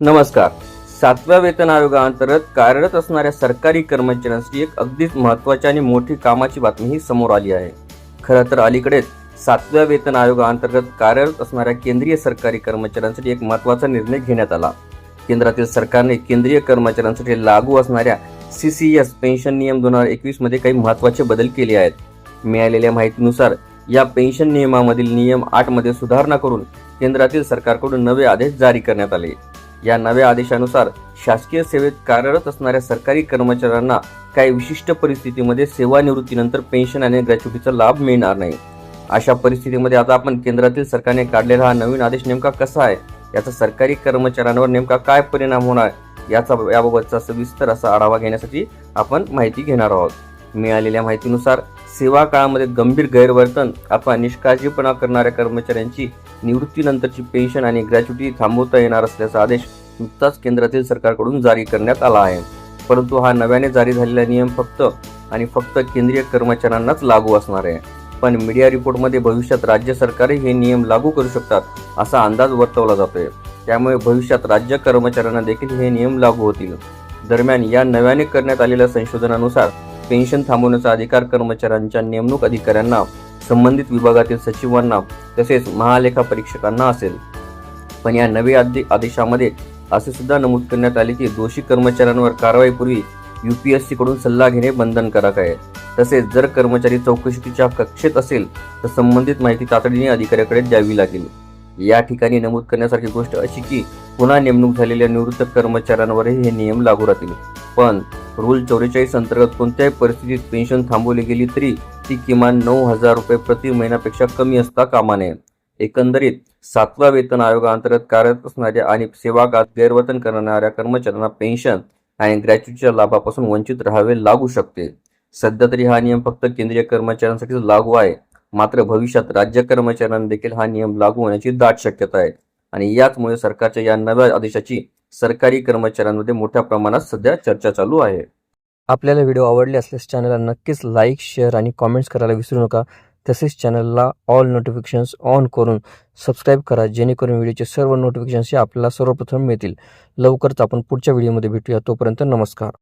नमस्कार. सातव्या वेतन आयोगाअंतर्गत कार्यरत असणाऱ्या सरकारी कर्मचाऱ्यांसाठी एक अगदीच महत्त्वाची आणि मोठी कामाची बातमी ही समोर आली आहे. खरं तर अलीकडेच सातव्या वेतन आयोगाअंतर्गत कार्यरत असणाऱ्या केंद्रीय सरकारी कर्मचाऱ्यांसाठी एक महत्त्वाचा निर्णय घेण्यात आला. केंद्रातील सरकारने केंद्रीय कर्मचाऱ्यांसाठी लागू असणाऱ्या सी सी एस पेन्शन नियम दोन हजार एकवीसमध्ये काही महत्त्वाचे बदल केले आहेत. मिळालेल्या माहितीनुसार या पेन्शन नियमामधील नियम आठमध्ये सुधारणा करून केंद्रातील सरकारकडून नवे आदेश जारी करण्यात आले. या नव्या आदेशानुसार शासकीय सेवेत कार्यरत असणाऱ्या सरकारी कर्मचाऱ्यांना काही विशिष्ट परिस्थितीमध्ये सेवानिवृत्तीनंतर पेन्शन आणि ग्रॅच्युटीचा लाभ मिळणार नाही. अशा परिस्थितीमध्ये आता आपण केंद्रातील सरकारने काढलेला हा नवीन आदेश नेमका कसा आहे? याचा सरकारी कर्मचाऱ्यांवर नेमका काय परिणाम होणार? याचा याबाबतचा सविस्तर असा आढावा घेण्यासाठी आपण माहिती घेणार आहोत. मिळालेल्या माहितीनुसार सेवा काळामध्ये गंभीर गैरवर्तन अथवा निष्काळजीपणा करणाऱ्या कर्मचाऱ्यांची निवृत्तीनंतरची पेन्शन आणि ग्रॅच्युटी थांबवता येणार असल्याचा आदेश नुकताच केंद्रातील सरकारकडून जारी करण्यात आला आहे. परंतु हा नव्याने जारी झालेला नियम फक्त आणि फक्त केंद्रीय कर्मचाऱ्यांनाच लागू असणार आहे. पण मीडिया रिपोर्टमध्ये भविष्यात राज्य सरकारही हे नियम लागू करू शकतात असा अंदाज वर्तवला जातोय. त्यामुळे भविष्यात राज्य कर्मचाऱ्यांना देखील हे नियम लागू होतील. दरम्यान या नव्याने करण्यात आलेल्या संशोधनानुसार पेन्शन थांबवण्याचा अधिकार कर्मचाऱ्यांच्या नेमणूक अधिकाऱ्यांना संबंधित विभागातील सचिवांना तसेच महालेखा परीक्षकांना असेल. पण या नव्या आदेशामध्ये असे सुद्धा नमूद करण्यात आले की दोषी कर्मचाऱ्यांवर कारवाईपूर्वी यू पी एसकडून सल्ला घेणे बंधनकारक आहे. तसेच जर कर्मचारी चौकशीच्या कक्षेत असेल तर संबंधित माहिती तातडीने अधिकाऱ्याकडे द्यावी लागेल. या ठिकाणी नमूद करण्यासारखी गोष्ट अशी की पुन्हा नेमणूक झालेल्या निवृत्त कर्मचाऱ्यांवरही हे नियम लागू राहतील. पण रूल चौवेचाळीस अंतर्गत कोणत्याही परिस्थितीत पेन्शन थांबवली गेली तरी ती किमान नऊ हजार रुपये प्रति महिन्यापेक्षा कमी असता कामा नये एकंदरीत सातव्या वेतन आयोगाअंतर्गत कार्यरत असणाऱ्या आणि सेवागात गैरवर्तन करणाऱ्या कर्मचाऱ्यांना पेन्शन आणि ग्रॅच्युटीच्या लाभापासून वंचित राहावे लागू शकते. सध्या तरी हा नियम फक्त केंद्रीय कर्मचाऱ्यांसाठीच लागू आहे. मात्र भविष्यात राज्य कर्मचाऱ्यांना देखील हा नियम लागू होण्याची दाट शक्यता आहे. आणि याचमुळे सरकारच्या या नव्या आदेशाची सरकारी कर्मचाऱ्यांमध्ये मोठ्या प्रमाणात सध्या चर्चा चालू आहे. आपल्याला व्हिडिओ आवडले असल्यास चॅनलला नक्कीच लाईक शेअर आणि कॉमेंट्स करायला विसरू नका. तसेच चॅनलला ऑल नोटिफिकेशन्स ऑन करून सबस्क्राईब करा जेणेकरून व्हिडिओचे सर्व नोटिफिकेशन्स हे आपल्याला सर्वप्रथम मिळतील. लवकरच आपण पुढच्या व्हिडिओमध्ये भेटूया. तोपर्यंत नमस्कार.